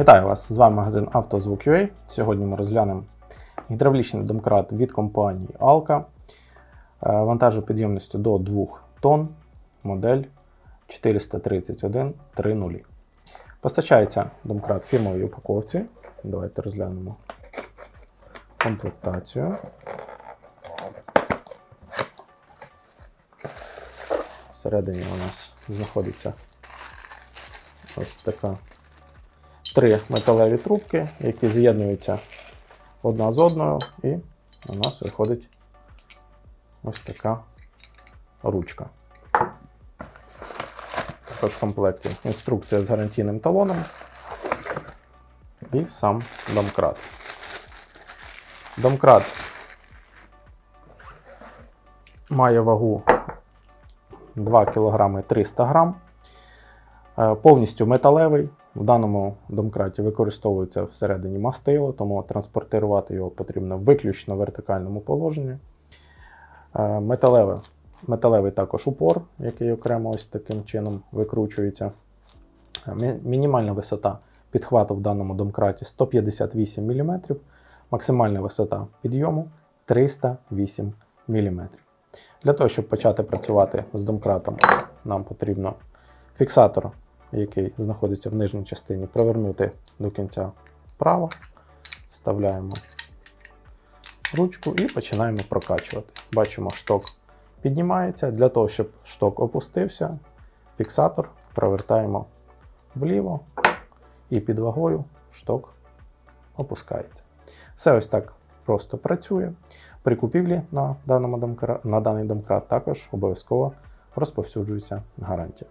Вітаю вас! З вами магазин «Автозвук.UA». Сьогодні ми розглянемо гідравлічний домкрат від компанії Alka е, вантажопідйомністю до 2 тонн, модель 431.3.0. Постачається домкрат в фірмовій упаковці. Давайте розглянемо комплектацію. Всередині у нас знаходиться ось така три металеві трубки, які з'єднуються одна з одною, і у нас виходить ось така ручка. Також в комплекті інструкція з гарантійним талоном і сам домкрат. Домкрат має вагу 2 кг 300 г. Е, Повністю металевий. В даному домкраті використовується всередині мастило, тому транспортувати його потрібно виключно в вертикальному положенні. Е, Металеве, металевий також упор, який окремо ось таким чином викручується. Е, Мінімальна висота підхвату в даному домкраті 158 мм, максимальна висота підйому 308 мм. Для того, щоб почати працювати з домкратом, нам потрібно фіксатор, який знаходиться в нижній частині, провернути до кінця вправо. Вставляємо ручку і починаємо прокачувати. Бачимо, шток піднімається. Для того, щоб шток опустився, фіксатор провертаємо вліво і під вагою шток опускається. Все ось так просто працює. При купівлі на, даному домкра... на даний домкрат також обов'язково розповсюджується гарантія.